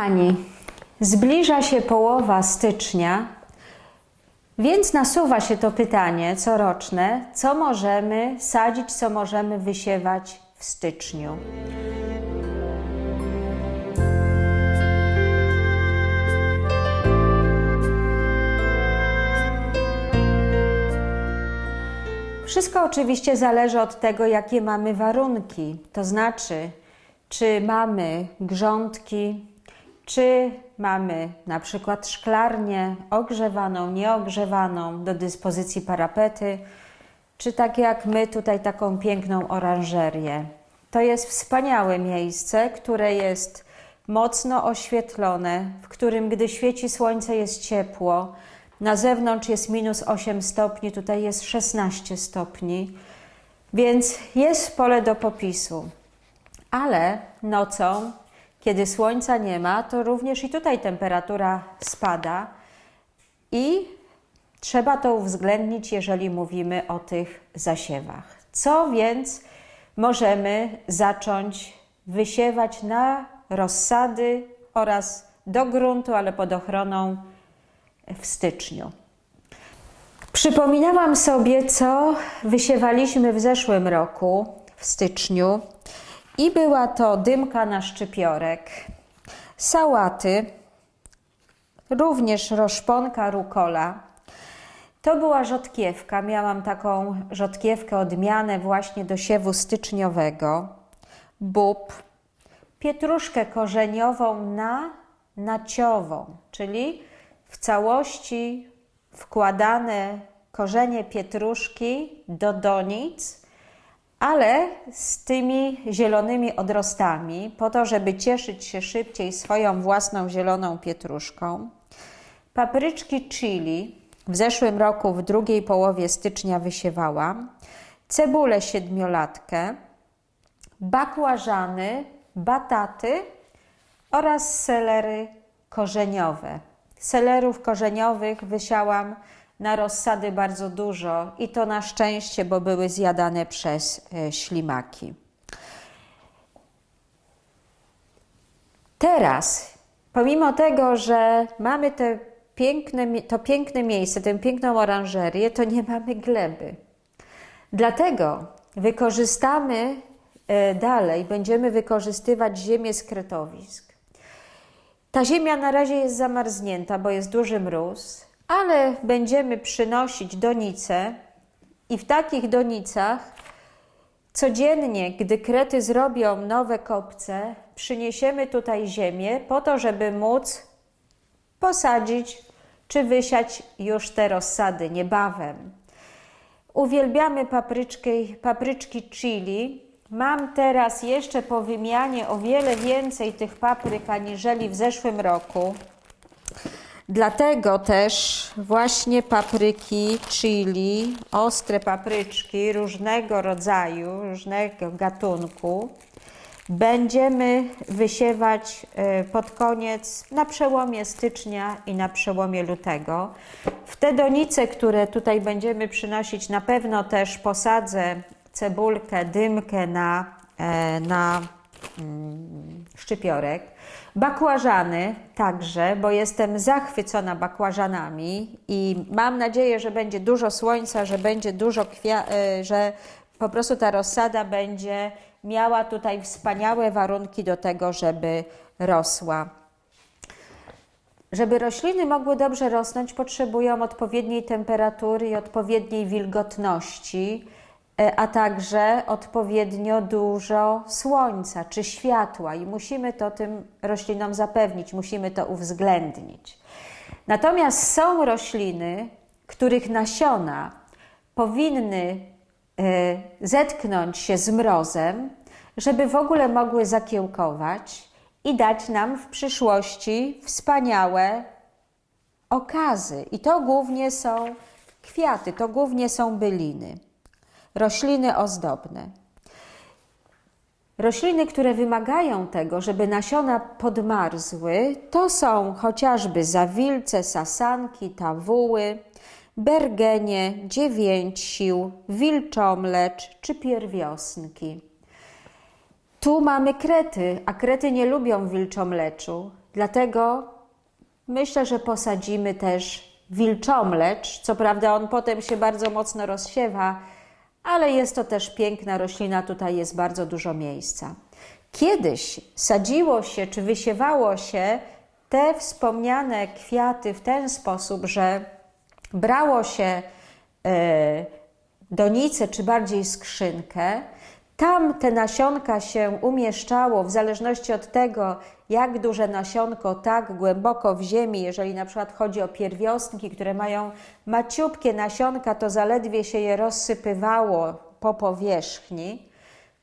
Kochani, zbliża się połowa stycznia, więc nasuwa się to pytanie coroczne, co możemy sadzić, co możemy wysiewać w styczniu. Wszystko oczywiście zależy od tego, jakie mamy warunki. To znaczy, czy mamy grządki, czy mamy na przykład szklarnię ogrzewaną, nieogrzewaną, do dyspozycji parapety, czy tak jak my tutaj taką piękną oranżerię. To jest wspaniałe miejsce, które jest mocno oświetlone, w którym gdy świeci słońce jest ciepło, na zewnątrz jest minus 8 stopni, tutaj jest 16 stopni, więc jest pole do popisu. Ale nocą, kiedy słońca nie ma, to również i tutaj temperatura spada i trzeba to uwzględnić, jeżeli mówimy o tych zasiewach. Co więc możemy zacząć wysiewać na rozsady oraz do gruntu, ale pod ochroną w styczniu. Przypominałam sobie, co wysiewaliśmy w zeszłym roku, w styczniu, i była to dymka na szczypiorek, sałaty, również roszponka rukola. To była rzodkiewka. Miałam taką rzodkiewkę odmianę właśnie do siewu styczniowego. Bób, pietruszkę korzeniową na naciową, czyli w całości wkładane korzenie pietruszki do donic, ale z tymi zielonymi odrostami, po to, żeby cieszyć się szybciej swoją własną zieloną pietruszką. Papryczki chili w zeszłym roku w drugiej połowie stycznia wysiewałam. Cebulę siedmiolatkę, bakłażany, bataty oraz selery korzeniowe. Selerów korzeniowych wysiałam na rozsady bardzo dużo i to na szczęście, bo były zjadane przez e, ślimaki. Teraz, pomimo tego, że mamy te piękne, to piękne miejsce, tę piękną oranżerię, to nie mamy gleby. Dlatego wykorzystamy e, dalej, będziemy wykorzystywać ziemię z kretowisk. Ta ziemia na razie jest zamarznięta, bo jest duży mróz, ale będziemy przynosić donice i w takich donicach codziennie, gdy krety zrobią nowe kopce, przyniesiemy tutaj ziemię po to, żeby móc posadzić czy wysiać już te rozsady niebawem. Uwielbiamy papryczki, papryczki chili, Mam teraz jeszcze po wymianie o wiele więcej tych papryk aniżeli w zeszłym roku. Dlatego też właśnie papryki, chili, ostre papryczki różnego rodzaju, różnego gatunku będziemy wysiewać e, pod koniec, na przełomie stycznia i na przełomie lutego. W te donice, które tutaj będziemy przynosić, na pewno też posadzę cebulkę, dymkę na, e, na mm, szczypiorek. Bakłażany także, bo jestem zachwycona bakłażanami i mam nadzieję, że będzie dużo słońca, że będzie dużo e, że po prostu ta rozsada będzie miała tutaj wspaniałe warunki do tego, żeby rosła. Żeby rośliny mogły dobrze rosnąć, potrzebują odpowiedniej temperatury i odpowiedniej wilgotności a także odpowiednio dużo słońca czy światła i musimy to tym roślinom zapewnić, musimy to uwzględnić. Natomiast są rośliny, których nasiona powinny e, zetknąć się z mrozem, żeby w ogóle mogły zakiełkować i dać nam w przyszłości wspaniałe okazy. I to głównie są kwiaty, to głównie są byliny rośliny ozdobne. Rośliny, które wymagają tego, żeby nasiona podmarzły, to są chociażby zawilce, sasanki, tawuły, bergenie, dziewięcił, wilczomlecz czy pierwiosnki. Tu mamy krety, a krety nie lubią wilczomleczu Dlatego myślę, że posadzimy też wilczomlecz. Co prawda on potem się bardzo mocno rozsiewa, ale jest to też piękna roślina, tutaj jest bardzo dużo miejsca. Kiedyś sadziło się czy wysiewało się te wspomniane kwiaty w ten sposób, że brało się e, donicę, czy bardziej skrzynkę. Tam te nasionka się umieszczało w zależności od tego, jak duże nasionko, tak głęboko w ziemi. Jeżeli na przykład chodzi o pierwiostnki, które mają maciupkie nasionka, to zaledwie się je rozsypywało po powierzchni.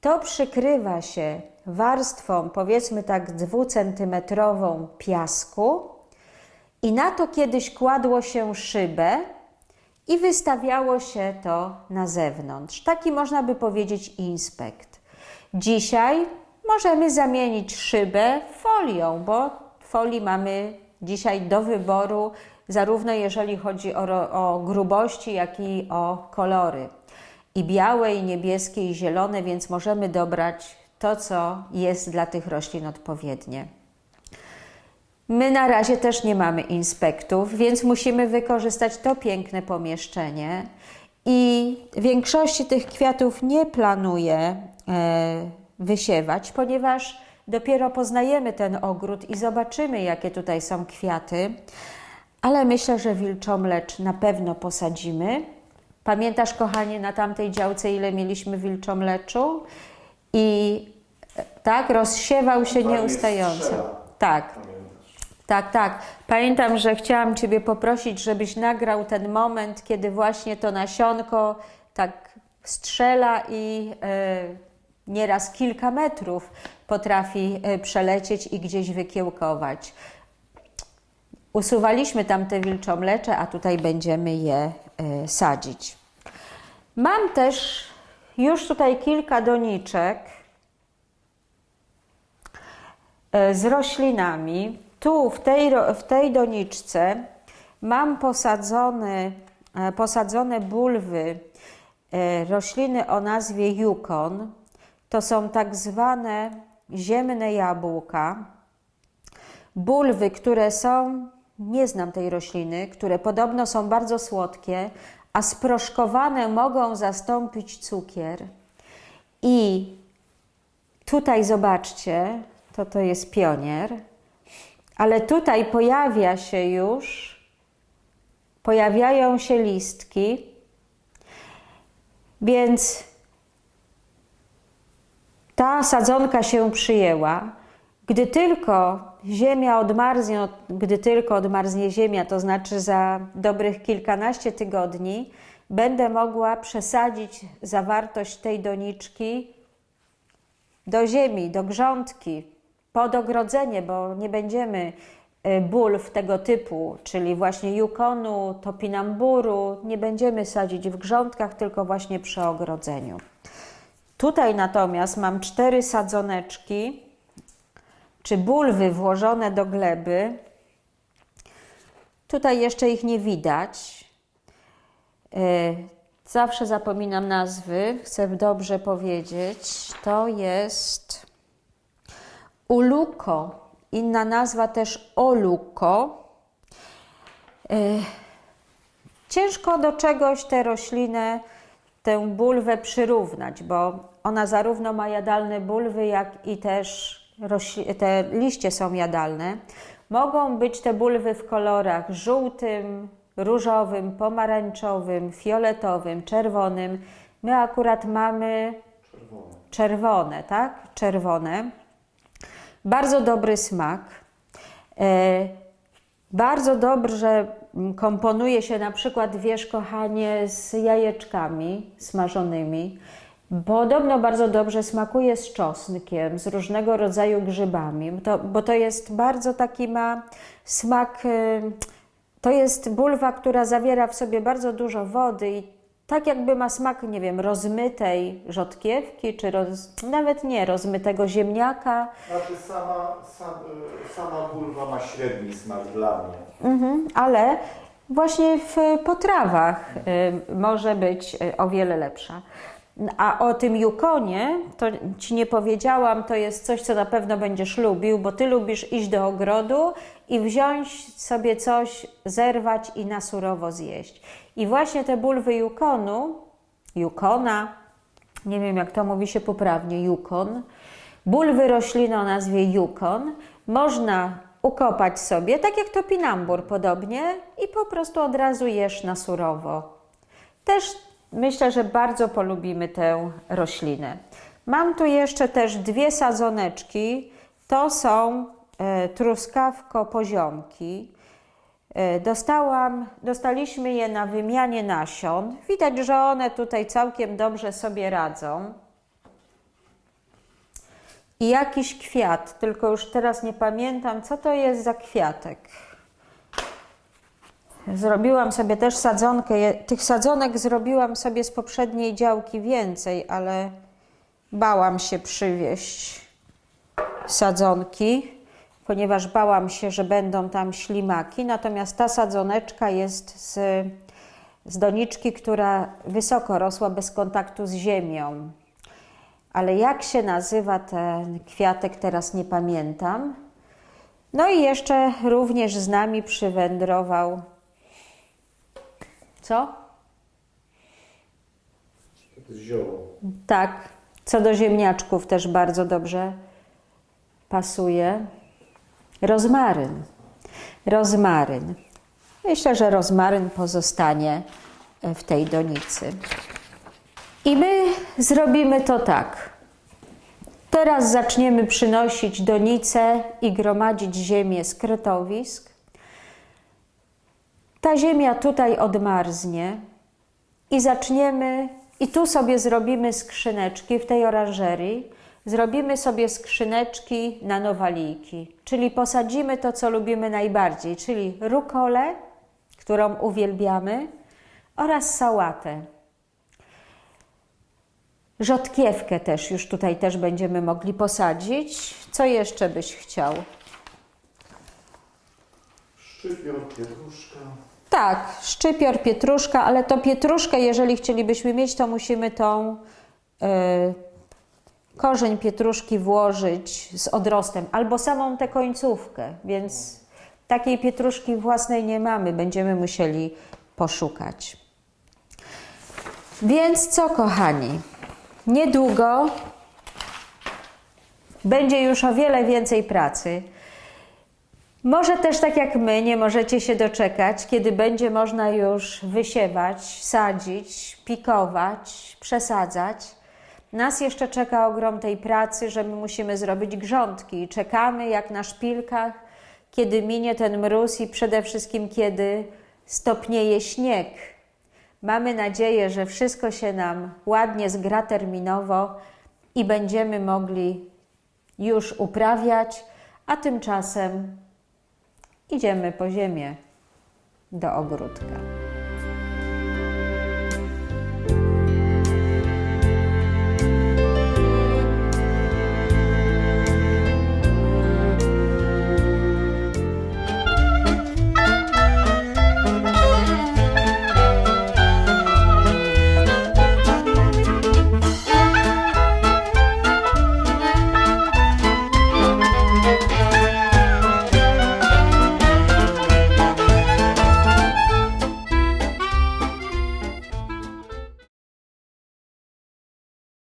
To przykrywa się warstwą, powiedzmy tak dwucentymetrową piasku i na to kiedyś kładło się szybę i wystawiało się to na zewnątrz. Taki można by powiedzieć inspekt. Dzisiaj możemy zamienić szybę folią, bo folii mamy dzisiaj do wyboru, zarówno jeżeli chodzi o, o grubości, jak i o kolory. I białe, i niebieskie, i zielone, więc możemy dobrać to, co jest dla tych roślin odpowiednie. My na razie też nie mamy inspektów, więc musimy wykorzystać to piękne pomieszczenie. I większości tych kwiatów nie planuję e, wysiewać, ponieważ dopiero poznajemy ten ogród i zobaczymy, jakie tutaj są kwiaty. Ale myślę, że wilczomlecz na pewno posadzimy. Pamiętasz, kochanie, na tamtej działce, ile mieliśmy wilczomleczu? I e, tak, rozsiewał się nieustająco. Tak. Tak, tak. Pamiętam, że chciałam Ciebie poprosić, żebyś nagrał ten moment, kiedy właśnie to nasionko tak strzela i e, nieraz kilka metrów potrafi e, przelecieć i gdzieś wykiełkować. Usuwaliśmy tam te wilczomlecze, a tutaj będziemy je e, sadzić. Mam też już tutaj kilka doniczek z roślinami. Tu w tej, w tej doniczce mam posadzone, e, posadzone bulwy e, rośliny o nazwie Yukon. To są tak zwane ziemne jabłka. Bulwy, które są, nie znam tej rośliny, które podobno są bardzo słodkie, a sproszkowane mogą zastąpić cukier. I Tutaj zobaczcie, to to jest pionier, ale tutaj pojawia się już, pojawiają się listki, więc ta sadzonka się przyjęła. Gdy tylko ziemia odmarznie, gdy tylko odmarznie ziemia, to znaczy za dobrych kilkanaście tygodni, będę mogła przesadzić zawartość tej doniczki do ziemi, do grządki, pod ogrodzenie, bo nie będziemy y, bulw tego typu, czyli właśnie jukonu, topinamburu, nie będziemy sadzić w grządkach, tylko właśnie przy ogrodzeniu. Tutaj natomiast mam cztery sadzoneczki, czy bulwy włożone do gleby. Tutaj jeszcze ich nie widać. Y, Zawsze zapominam nazwy, chcę dobrze powiedzieć. To jest uluko, inna nazwa też oluko. Y, Ciężko do czegoś tę roślinę, tę bulwę przyrównać, bo ona zarówno ma jadalne bulwy, jak i też te liście są jadalne. Mogą być te bulwy w kolorach żółtym, różowym, pomarańczowym, fioletowym, czerwonym. My akurat mamy Czerwone. czerwone, tak? Czerwone. Bardzo dobry smak. E, bardzo dobrze mm, komponuje się na przykład, wiesz, kochanie, z jajeczkami smażonymi. Podobno bardzo dobrze smakuje z czosnkiem, z różnego rodzaju grzybami, to, bo to jest bardzo taki ma smak. e, To jest bulwa, która zawiera w sobie bardzo dużo wody i tak jakby ma smak, nie wiem, rozmytej rzodkiewki, czy roz, nawet nie, rozmytego ziemniaka. Znaczy sama, sam, sama bulwa ma średni smak dla mnie. Mhm, ale właśnie w potrawach y, może być y, o wiele lepsza. A o tym Yukonie, to ci nie powiedziałam, to jest coś, co na pewno będziesz lubił, bo ty lubisz iść do ogrodu i wziąć sobie coś, zerwać i na surowo zjeść. I właśnie te bulwy Yukonu, Yukona, nie wiem jak to mówi się poprawnie, Yukon, bulwy rośliny o nazwie Yukon, można ukopać sobie, tak jak topinambur podobnie, i po prostu od razu jesz na surowo. Też myślę, że bardzo polubimy tę roślinę. Mam tu jeszcze też dwie sadzoneczki. To są e, truskawko poziomki. E, Dostałam, dostaliśmy je na wymianie nasion. Widać, że one tutaj całkiem dobrze sobie radzą. I jakiś kwiat, tylko już teraz nie pamiętam, co to jest za kwiatek. Zrobiłam sobie też sadzonkę. Tych sadzonek zrobiłam sobie z poprzedniej działki więcej, ale bałam się przywieźć sadzonki, ponieważ bałam się, że będą tam ślimaki. Natomiast ta sadzoneczka jest z, z doniczki, która wysoko rosła bez kontaktu z ziemią. Ale jak się nazywa ten kwiatek, teraz nie pamiętam. No i jeszcze również z nami przywędrował co? To jest zioło. Tak. Co do ziemniaczków też bardzo dobrze pasuje. Rozmaryn. Rozmaryn. Myślę, że rozmaryn pozostanie w tej donicy. I my zrobimy to tak. Teraz zaczniemy przynosić donice i gromadzić ziemię z kretowisk. Ta ziemia tutaj odmarznie i zaczniemy, i tu sobie zrobimy skrzyneczki w tej oranżerii. Zrobimy sobie skrzyneczki na nowalijki, czyli posadzimy to, co lubimy najbardziej, czyli rukolę, którą uwielbiamy, oraz sałatę. Rzodkiewkę też już tutaj też będziemy mogli posadzić. Co jeszcze byś chciał? Szczypior, pietruszka. Tak, szczypior, pietruszka, ale to pietruszkę, jeżeli chcielibyśmy mieć, to musimy tą y, korzeń pietruszki włożyć z odrostem, albo samą tę końcówkę, więc takiej pietruszki własnej nie mamy, będziemy musieli poszukać. Więc co, kochani, niedługo będzie już o wiele więcej pracy. Może też tak jak my, nie możecie się doczekać, kiedy będzie można już wysiewać, sadzić, pikować, przesadzać. Nas jeszcze czeka ogrom tej pracy, że my musimy zrobić grządki. Czekamy jak na szpilkach, kiedy minie ten mróz i przede wszystkim kiedy stopnieje śnieg. Mamy nadzieję, że wszystko się nam ładnie zgra terminowo i będziemy mogli już uprawiać, a tymczasem idziemy po ziemię do ogródka.